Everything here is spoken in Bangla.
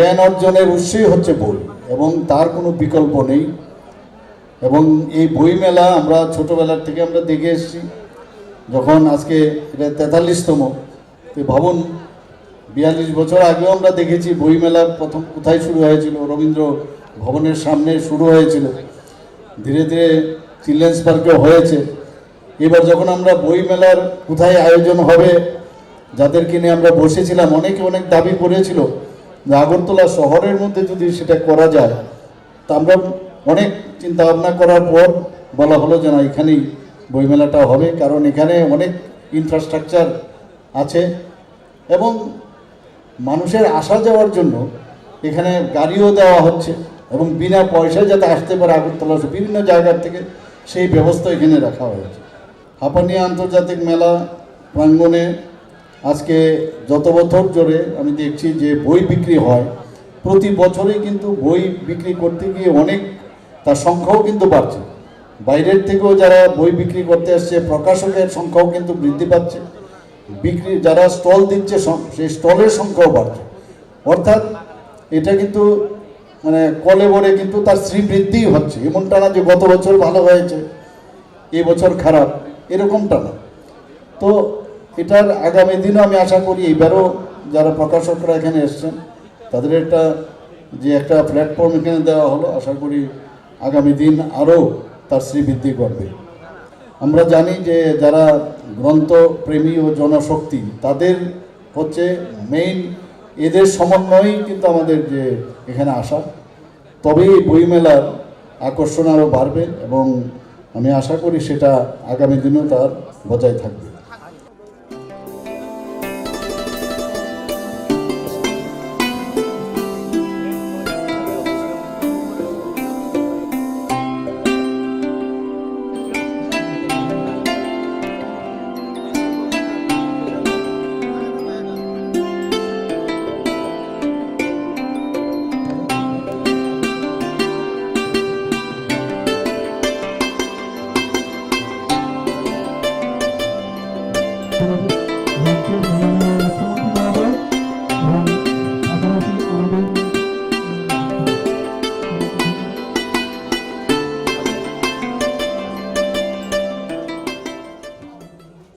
জ্ঞান অর্জনের উৎসই হচ্ছে বই, এবং তার কোনো বিকল্প নেই। এবং এই বই মেলা আমরা ছোটোবেলার থেকে আমরা দেখে এসেছি। যখন আজকে এটা তেতাল্লিশতম, তো ভাবুন, বিয়াল্লিশ বছর আগেও আমরা দেখেছি বইমেলা প্রথম কোথায় শুরু হয়েছিল, রবীন্দ্র ভবনের সামনে শুরু হয়েছিল। ধীরে ধীরে চিলড্রেন্স পার্কেও হয়েছে। এবার যখন আমরা বই মেলার কোথায় আয়োজন হবে যাদেরকে নিয়ে আমরা বসেছিলাম, অনেকে অনেক দাবি করেছিল যে আগরতলা শহরের মধ্যে যদি সেটা করা যায়, তা আমরা অনেক চিন্তা ভাবনা করার পর বলা হলো যে না এখানেই বইমেলাটা হবে, কারণ এখানে অনেক ইনফ্রাস্ট্রাকচার আছে এবং মানুষের আসা যাওয়ার জন্য এখানে গাড়িও দেওয়া হচ্ছে এবং বিনা পয়সায় যাতে আসতে পারে আগরতলা বিভিন্ন জায়গার থেকে সেই ব্যবস্থা এখানে রাখা হয়েছে। হাপানিয়া আন্তর্জাতিক মেলা, প্রাঙ্গণে আজকে যত বছর জোরে আমি দেখছি যে বই বিক্রি হয়, প্রতি বছরেই কিন্তু বই বিক্রি করতে গিয়ে অনেক, তার সংখ্যাও কিন্তু বাড়ছে। বাইরের থেকেও যারা বই বিক্রি করতে আসছে, প্রকাশকের সংখ্যাও কিন্তু বৃদ্ধি পাচ্ছে। বিক্রি, যারা স্টল দিচ্ছে সেই স্টলের সংখ্যাও বাড়ছে। অর্থাৎ এটা কিন্তু মানে কলে বলে কিন্তু তার শ্রীবৃদ্ধিই হচ্ছে। এমনটা না যে গত বছর ভালো হয়েছে, এ বছর খারাপ, এরকমটা না। তো এটার আগামী দিনও আমি আশা করি এবারও যারা প্রকাশকরা এখানে এসছেন, তাদের একটা যে একটা প্ল্যাটফর্ম এখানে দেওয়া হলো, আশা করি আগামী দিন আরও তার শ্রীবৃদ্ধি করবে আমরা জানি যে যারা গ্রন্থ প্রেমী ও জনশক্তি, তাদের হচ্ছে মেইন এদের সমন্বয়েই কিন্তু আমাদের যে এখানে আসা। তবেই বইমেলার আকর্ষণ আরও বাড়বে এবং আমি আশা করি সেটা আগামী দিনেও তার বজায় থাকবে। মঞ্চের মেলায়